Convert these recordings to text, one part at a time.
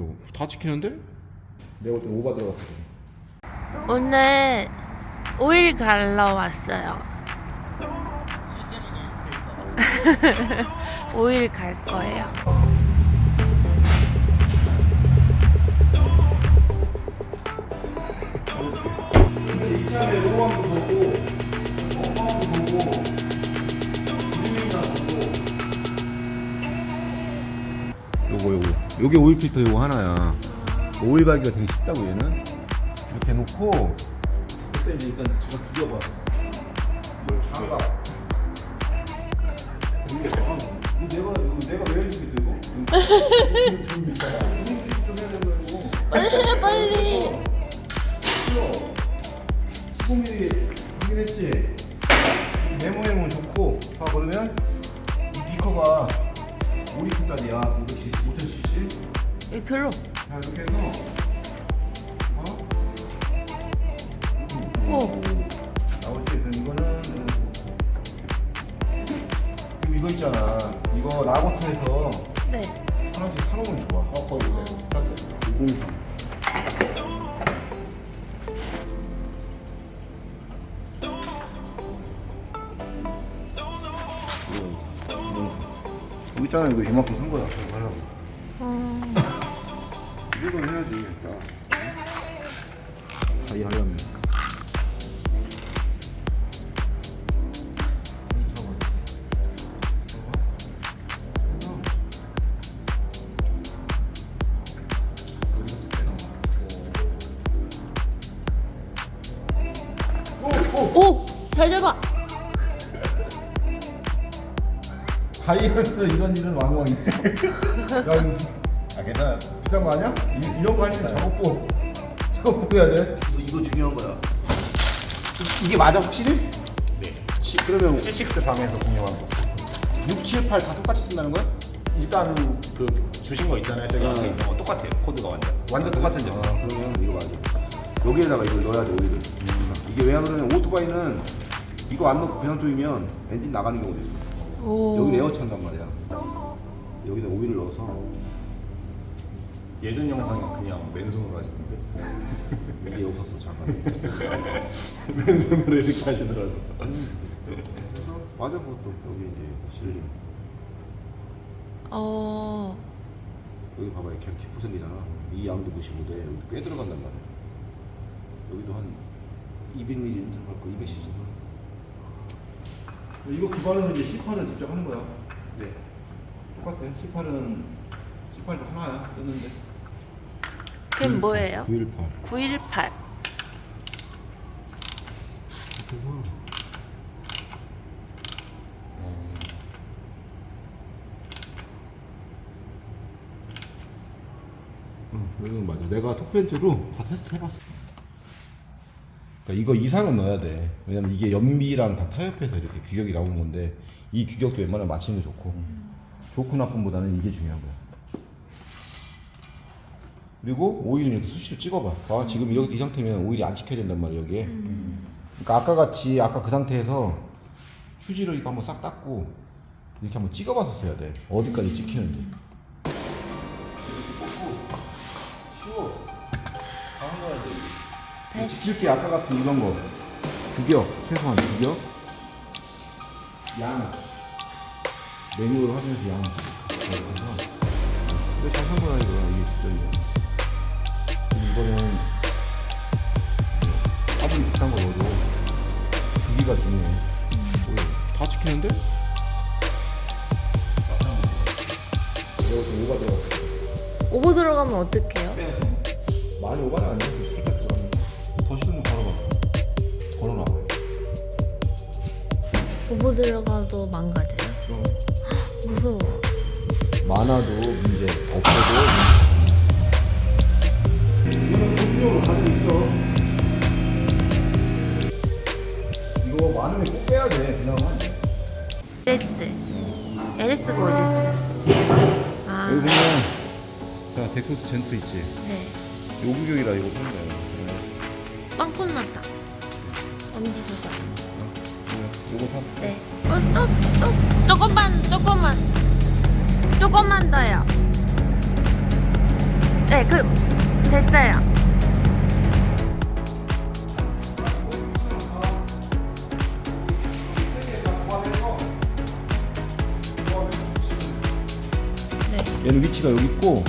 뭐야? 다 지키는데? 내가 볼때 오바 들어갔어. 오늘 오일 갈러 왔어요. 오일 갈 거예요. 요게 오일 필터 요거 하나야. 오일 갈기가 되게 쉽다고 얘는. 이렇게 해놓고. 그때 이제 일단 제가 죽여봐. 이걸 죽여봐. 아, 이거 내가 이거 내가 왜 이거? 이거 좀 비싸. 좀 해야 되는 거고. 빨리 해 빨리. 15mm 하긴 했지. 메모해면 좋고. 봐 그러면 이 비커가 5리터짜리야. 500cc, 5000cc. 이 들어. 자 이렇게 해서 어? 오. 있잖아 이거 이만큼 산 거야. 이거 하려고. 어, 이건 해야지 일단. 다이 하려면. 오, 잘 잡아. 다이어트 이런 일은 왕왕이네. 야 이거 아 괜찮아. 비싼 거 아니야? 이, 이런 거 아니면 작업복 작업복 해야 돼? 이거 중요한 거야. 이게 맞아 확실히? 네. 치, 그러면 C6 방에서 공유한 거. 6, 7, 8 다 똑같이 쓴다는 거야? 일단 그 주신 거 있잖아요. 저기 앞에 있는 거 똑같아요. 코드가 완전. 완전 똑같은 점. 아 그러면 이거 맞아. 여기에다가 이걸 넣어야 돼 오일을. 이게 왜 그러냐면 오토바이는 이거 안 넣고 그냥 조이면 엔진 나가는 경우도 있어. 오. 여기 에어 찬단 말이야. 여기다 오일을 넣어서 예전 영상에 그냥 맨손으로 하시는데 이게 없었어 잠깐. 맨손으로 이렇게 하시더라고. 그래서 맞아 그것도 여기 이제 실링. 어. 여기 봐봐 이렇게 기포 생기잖아. 이 양도 95대 여기 꽤 들어간단 말이야. 여기도 한 200ml 들어갈 거, 200cc 들어갈 거. 이거 기반은 이제 C8은 직접 하는 거야. 네. 똑같아. C8은 C8도 하나야 떴는데. 그게 뭐예요? 918. 918. 응, 이건 맞아. 내가 톱렌즈로 다 테스트 해봤어. 그러니까 이거 이상은 넣어야 돼. 왜냐면 이게 연비랑 다 타협해서 이렇게 규격이 나오는 건데 이 규격도 웬만하면 맞추는 게 좋고 좋고 나쁨보다는 이게 거야. 그리고 오일은 이렇게 수시로 찍어봐. 봐, 지금 이렇게 이 상태면 오일이 안 찍혀야 된단 말이야 여기에. 그러니까 아까 같이 아까 그 상태에서 휴지로 이거 한번 싹 닦고 이렇게 한번 찍어봐서 써야 돼. 어디까지 찍히는지. 쉬워. 지킬 게 아까 같은 이런 거. 규격, 최소한 규격. 양. 메뉴로 하면서 양. 그래서. 근데 잘산 거야, 이거. 이게 진짜 이거. 이거는. 아무리 비싼 거 넣어도 주기가 중요해. 오, 다 지키는데? 좀 오가 들어갔어. 오버 들어가면 어떡해요? 많이 오바는 아니야. 더 싫으면 바로 가. 걸어 나와요. 오버 들어가도 망가져요? 그럼 무서워. 많아도 문제, 없어도 이거는 보수적으로 가지고 있어. 이거 많으면 꼭 빼야 돼. 그냥은. 세트. LS가 어딨어? 아, 여기 보면 자 덱소스 젠트 있지. 네. 요 규격이라 이거 산 거야. 빵꾸 났다. 엄지 조각. 요거 사. 네. 어, 또, 또, 조금만, 조금만. 조금만 더요. 네, 그 됐어요. 네. 얘는 위치가 여기 있고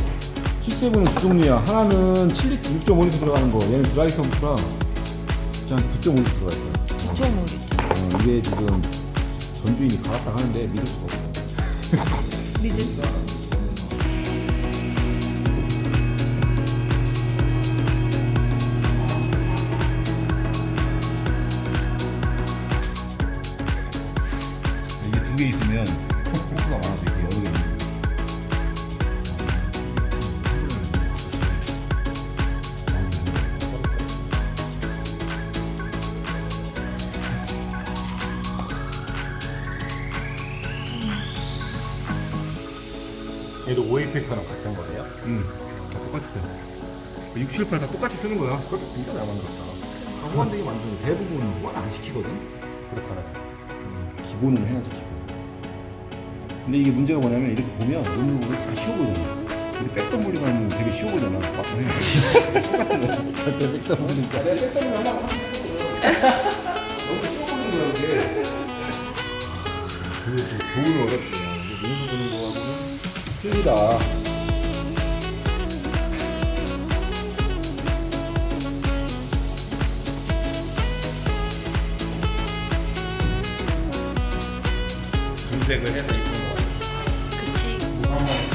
T7은 두 종류야. 하나는 7리 6.5리터 들어가는 거. 얘는 드라이 펌프라 한 9.5리터 들어갈 거야. 2.5리터. 어, 이게 지금 전주인이 갈았다 하는데 믿을 수가 없어. 믿을 이게 두 개 있으면 코크가 많아서 얘도 오일 필터랑 같은 거예요? 응, 다 똑같아요. 6, 7, 8 다 똑같이 쓰는 거야. 그것도 진짜 잘 만들었다. 호환되게 만드는 거 대부분 호환 안 시키거든. 그렇잖아요. 기본으로 해야지 기본. 근데 이게 문제가 뭐냐면 이렇게 보면 눈으로 보면 다 쉬워 보이잖아. 우리 백덤 물리가 하면 되게 쉬워 보이잖아. 막상 해. 똑같은 거야. 제 백덤 물리니까. 내가 백덤 물리 하려고 하는 거거든. 너무 쉬워 보이는 거야 이게. 그게 또 교훈을 어렵대. 눈으로 보는 틀리다. 분색을 해서 입는 거 같아요. 그치.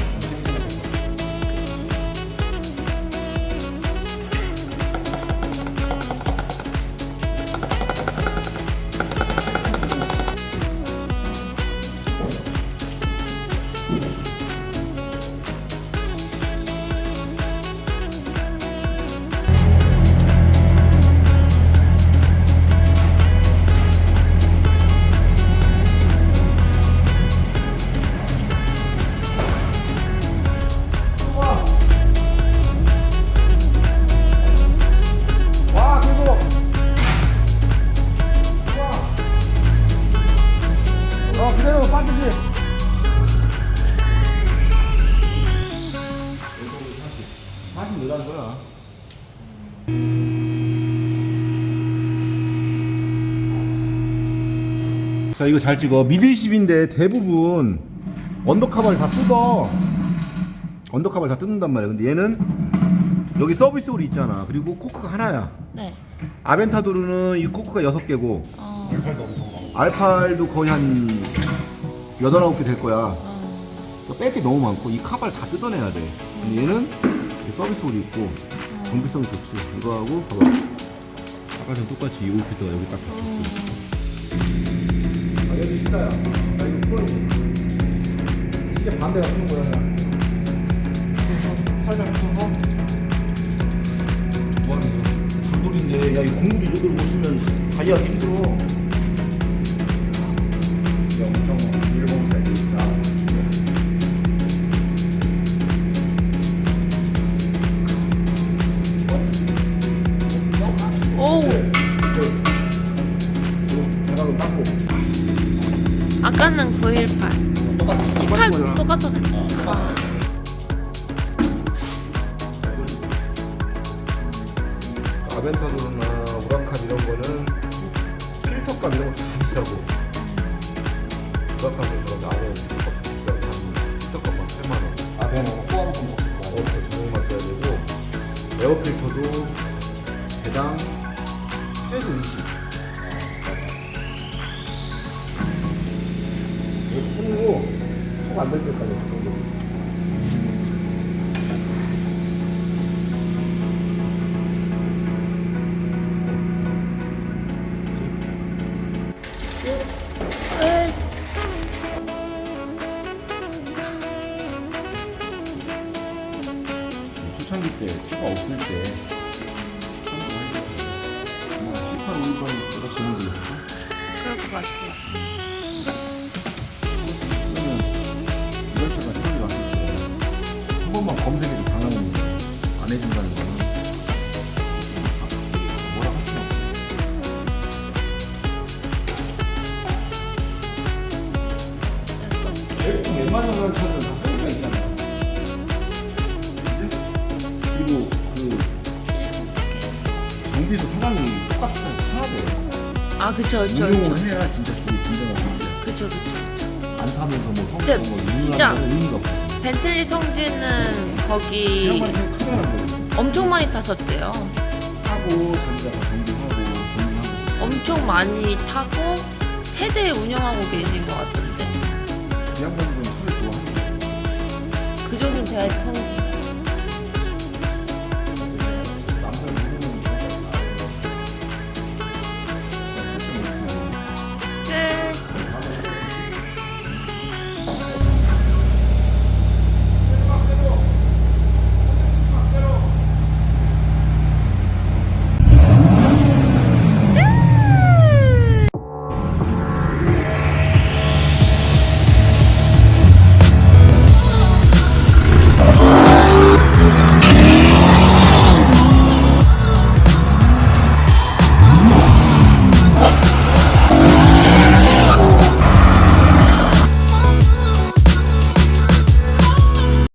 그대로 빠지지. 사실 늘한 거야. 자 이거 잘 찍어 미들십인데 대부분 언더카바를 다 뜯어 언더카바를 다 뜯는단 말이야 근데 얘는 여기 서비스 홀이 있잖아 그리고 코크가 하나야 네. 아벤타도르는 이 코크가 여섯 개고 어. 알팔도 거의 한 여덟 아홉 개될 거야. 어. 뺄게 너무 많고 이 카바를 다 뜯어내야 돼. 근데 얘는 이 서비스 홀이 있고 정비성이 좋지 이거하고 봐봐. 아까 전 똑같이 이 올피터가 여기 딱 붙였고. 아 여기 식사야. 나 이거 풀어야지. 이게 반대가 쓰는 거야. 그냥 살살 풀어서. 뭐 하는 거야? 불돌인데. 야 이 공구리 이대로 보시면 관리하기 힘들어 아까는 918. 18 똑같아. 아벤타도르나 우라칸 이런 거는 필터값 이런 거다 비싸고. 우라칸은 그런 나는 필터값 비싸고. 한 필터값만 8만 원. 아베는 포함 좀 에어필터 전용만 써야 되고. 에어필터도 대당 최소 20 속안될 때까지 초창기 때 차가 없을 때때 아마 18, 5일까지 들어 주문 들렸어 그럴 것 같아요. 웬만한 차들은 다 소리가 있잖아 근데 그리고 그 정비도 사람이 똑같이 타야 돼. 아 그쵸 그쵸 운용을 그쵸 해야 진짜 그게 진정한 정비야. 그쵸 그쵸 안 타면서 뭐 진짜- 성공 뭐 진짜. 운용하는 의미가 없어. 벤틀리 성진은 거기 그냥 좀 크더라고. 엄청 많이 타고 자기가 다 정비하고 정비하고. 엄청 많이 타고 세대 운영하고 계신 것 같던데 이